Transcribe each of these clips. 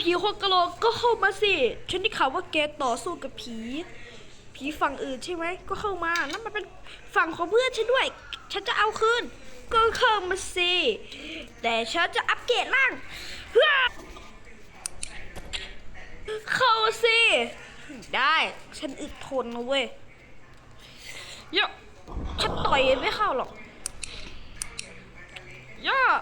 ผีคนกะโหลกก็เข้ามาสิ ฉันได้ข่าวว่าแกต่อสู้กับผี ผีฝั่งอื่นใช่ไหม ก็เข้ามา นั่นมันเป็นฝั่งของเพื่อนฉันด้วย ฉันจะเอาคืน ก็เข้ามาสิ แต่ฉันจะอัปเกรดร่างเพื่อเข้าสิ ได้ ฉันอึดทนนะเว้ยเยอะฉันต่อยไม่เข้าหรอกเยอะอ่า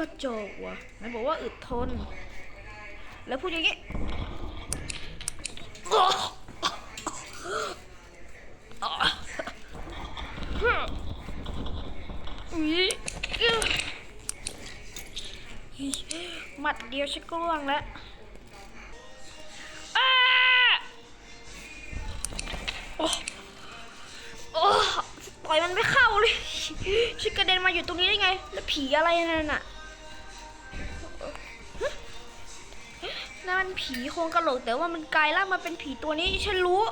ก็จบว่ะไหนบอกว่าอึดทน แล้วพูดอย่างงี้หมัดเดียวฉักล่วงแล้วอ้าโอ้โอ้ต่อยมันไม่เข้าเลยฉันกระเด็นมาอยู่ตรงนี้ได้ไง แล้วผีอะไรนั่นน่ะ ผีโครงกระโหลกแต่ว่ามันกลายร่างมาเป็นผีตัวนี้ฉันรู้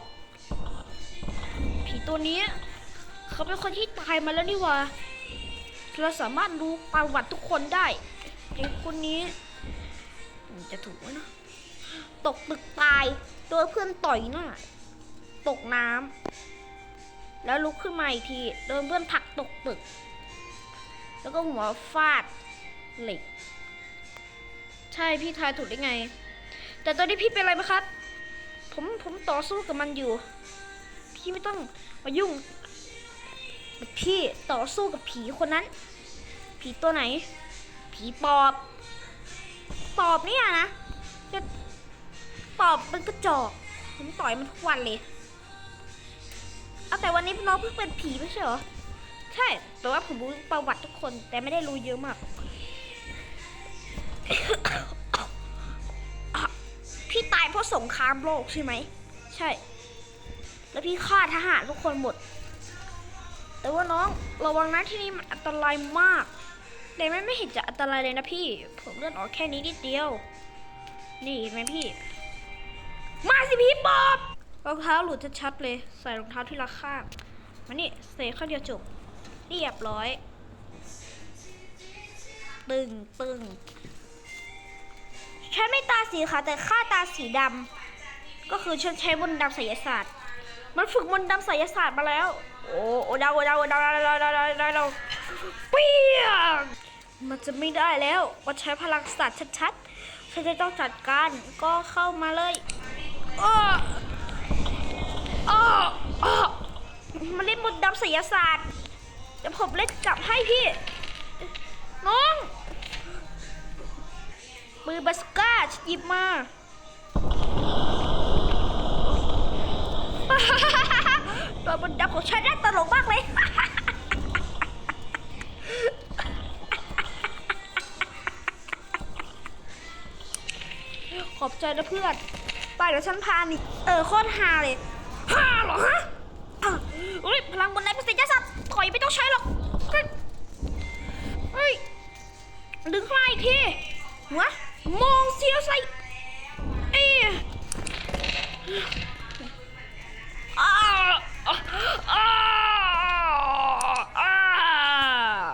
ผีตัวนี้ เขาเป็นคนที่ตายมาแล้วนี่หว่าเราสามารถรู้ประวัติทุกคนได้ไอ้คนนี้จะถูกไหมนะตกตึกตายโดนเพื่อนต่อยหน้าตกน้ำแล้วลุกขึ้นมาอีกทีโดนเพื่อนผลักตกตึก แล้วก็หัวฟาดเหล็ก ใช่พี่ทายถูกได้ไง แต่ตอนนี้พี่เป็นอะไรไหมครับ ผมผมต่อสู้กับมันอยู่ พี่ไม่ต้องมายุ่งพี่ต่อสู้กับผีคนนั้น ผีตัวไหน ผีปอบ ปอบเนี่ยนะจะปอบมันกระจอกผมต่อยมันทุกวันเลยเอาแต่วันนี้น้องเพิ่งเป็นผีไม่ใช่เหรอ ใช่ แต่ว่าผมรู้ประวัติทุกคนแต่ไม่ได้รู้เยอะมาก ราะสงครามโลกใช่ไหม ใช่ แล้วพี่ฆ่าทหารทุกคนหมด แต่ว่าน้องระวังนะที่นี่มันอันตรายมากแต่ไม่ไม่เห็นจะอันตรายเลยนะพี่ ผมเลื่อดออกแค่นี้นิดเดียว นี่เห็นไหมพี่ มาสิพี่ปอบรองเท้าหลุดชัดๆเลย ใส่รองเท้าที่ราคามานี่เสกข้าเดียวจบเรียบร้อย ตึงตึง ฉันไม่ตาสีขาวแต่ข้าตาสีดำก็คือฉันใช้มนต์ดำไสยศาสตร์ มันฝึกมนต์ดำไสยศาสตร์มาแล้ว โอ้โอ้ดาวโอดาวโอดาวดาวดาวดาวดาวดาวดาเปี้ยงมันจะไม่ได้แล้วมันใช้พลังศาสตว์ชัดๆฉันจะต้องจัดการก็เข้ามาเลยอ้ออ้ออ้อมันเล่นมนต์ดำไสยศาสตร์เดี๋ยวผมเล่นกลับให้พี่น้อง มือบาสก้าฉันหยิบมาตัวบนดำของฉันน่าตลกมากเลยขอบใจนะเพื่อน ไปเดี๋ยวฉันพานี่เออโคตรฮาเลยฮาเหรอฮะอะเฮ้ยพลังบนไหนเป็นสิ่งศักดิ์ถอยไม่ต้องใช้หรอกเฮ้ยเฮ้ยดึงเข้ามาอีกทีหัว มองเสียวใส่เอ้ยอ้าอ้าอ้าวอ้าว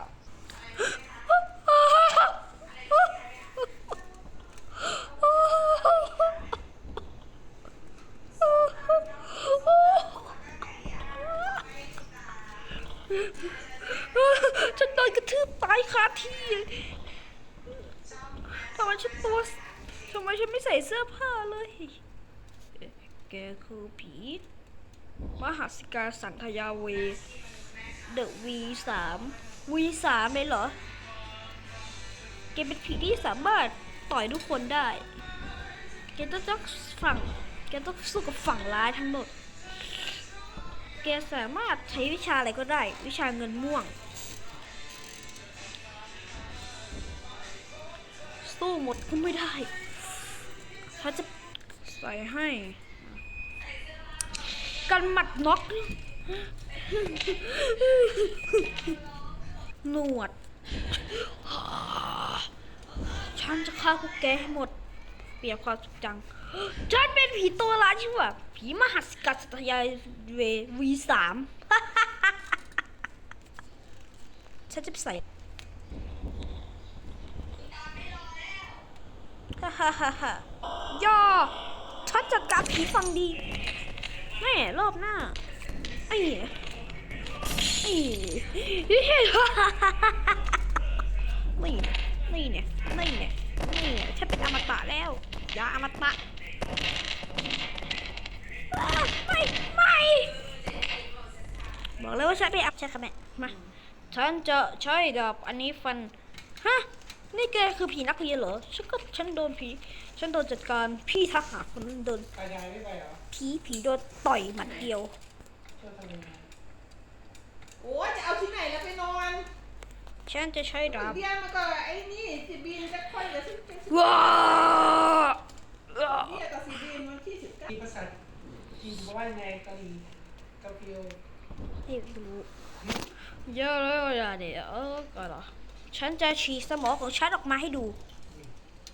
ฉันโดนกระทืบตายคาที่ ทำไมฉันตัวทำไมฉันไม่ใส่เสื้อผ้าเลย แกคือผีมหัสการสังขยาเวเดอะวีสามวีสามเลยเหรอ แกเป็นผีที่สามารถต่อยทุกคนได้ แกต้องต้องฝั่ง แกต้องสู้กับฝั่งร้ายทั้งหมด แกสามารถใช้วิชาอะไรก็ได้ วิชาเงินม่วง สู้หมดก็ไม่ได้เขาจะใส่ให้กันหมัดน็อกหนวด ฉันจะฆ่าพวกแกให้หมด เปลี่ยนความสุขจัง ฉันเป็นผีตัวร้ายชื่อว่า ผีมหัศกัสตยายเววีสามฉันจะใส่ ฮ่าฮ่าฮ่าฮ่าย่อฉันจัดการผีฟังดีแม่รอบหน้าไอ้ไอ้นี่เนี่ยนี่เนี่ยนี่เนี่ยนี่เนี่ยฉันเป็นอมตะแล้วอย่าอมตะไม่ไม่บอกเลยว่าฉันเป็นอัพใช่ค่ะแม่มาฉันจะใช้ดาบอันนี้ฟันฮะ นี่แกคือผีนักเรียนเหรอ ฉันก็ฉันโดนผี ฉันโดนจัดการพี่ทหารคนนั้นโดนไปยายไม่ไปเหรอผีผีโดนต่อยหมัดเดียว ช่วยทำยังไงโอ้ยจะเอาที่ไหนแล้วไปนอนฉันจะใช้ดาบเดียนมาก่อนไอ้นี่สิบินจะค่อยเดี๋ยวฉันจะว้าว้าเนี่ยกับสิบินวันที่สิบเก้าภาษาจีนว่ายังไงกะหรี่กะเปียวไม่รู้เยอะเลยอะเดี๋ยวเออก็เหรอ ฉันจะฉีกสมองของฉันออกมาให้ดู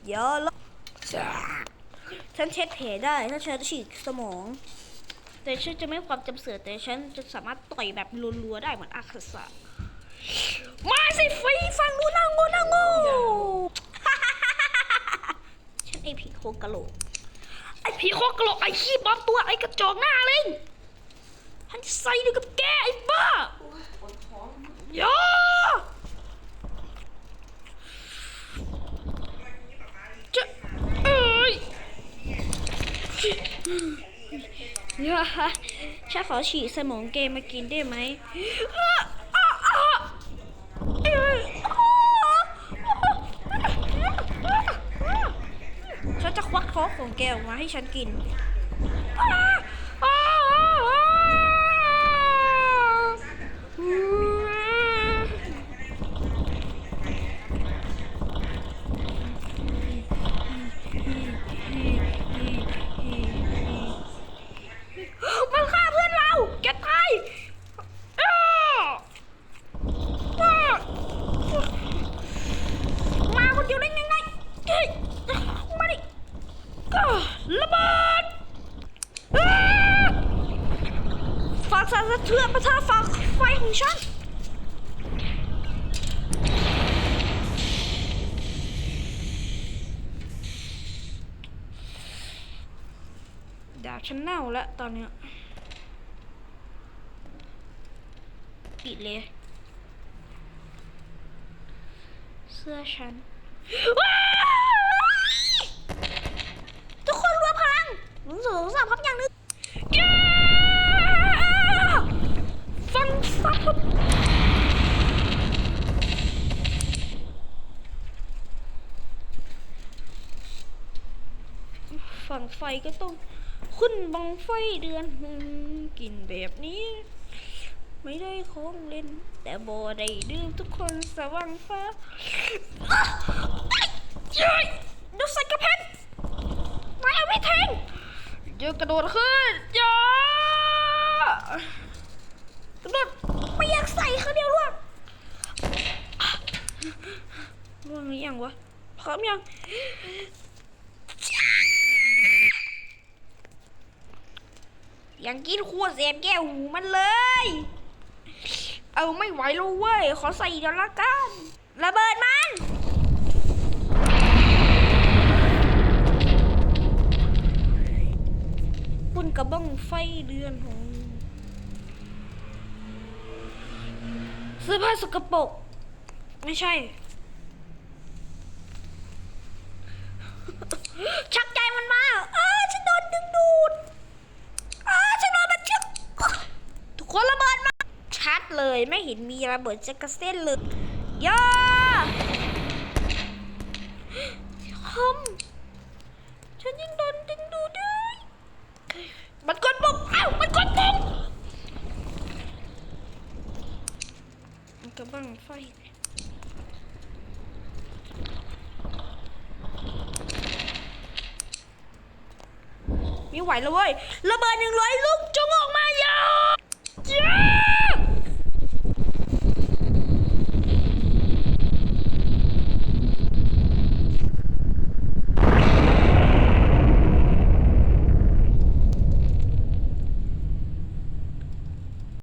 เยอะแล้วฉันเช็ดแผลได้ถ้าฉันฉีกสมอง แต่ฉันจะไม่มีความจำเสือแต่ฉันจะสามารถต่อยแบบรัวๆได้เหมือนอาคาสะมาสิฟรีฟังดูนางโง่นางโง่ฉันไอผีโครงกะโหลกไอผีโครงกะโหลกไอขี้บอมตัวไอกระจอกหน้าเลยฉันจะใส่ด้วยกับแกไอ้บ้าโอ้ยปวดท้อง อย่าจะเอ้ย อย่าฉันขอฉีดสมองเกมมากินได้ไหมฉันจะควักท้องของแกออกมาให้ฉันกินอะอะอะอืม มันฆ่าเพื่อนเรา แกตายอ้าวอ้าวมาคนเดียวได้ยังไงเฮ้ยมาดิอ้าวระเบิดอ้าวฝากสั่นสะ เทือนประทาฝาไฟของฉัน ดาบฉันเน่าแล้วตอนนี้ปิดเลย เสื้อฉัน ทุกคนรวมพลังหนึ่งสองสามพร้อมอย่างนึง ฝั่งไฟก็ต้องขึ้นบังไฟเดือนกินแบบนี้ ไม่ได้ของเล่น แต่บ่ได้ดื่มทุกคนสว่างฟ้าอ๊ะเย้ยดูใส่กระเพนไม่เอาไม่แทงเดี๋ยวกระโดดขึ้นจ้ากระโดด ไม่อยากใส่เขาเดียวล่วงล่วงหรือยังวะพร้อมยังยังกินขวดเสียบแก้วหูมันเลย เอาไม่ไหวแล้วเว้ย ขอใส่อีกเดี๋ยวละกัน ระเบิดมัน ปุ่นกระบ้องไฟเดือนของ เสื้อผ้าสกปรกไม่ใช่ ชักใจมันมาอ้าฉันโดนดึงดูดอ้าฉันโดนมันชึกทุกคนระเบิดมา ชัดเลยไม่เห็นมีระเบิดจักระเส้นเลยย่า ค่อยเมีไหวแล้วเว้ย ระเบิดหนึ่งร้อยลูกจงออกมาอย่า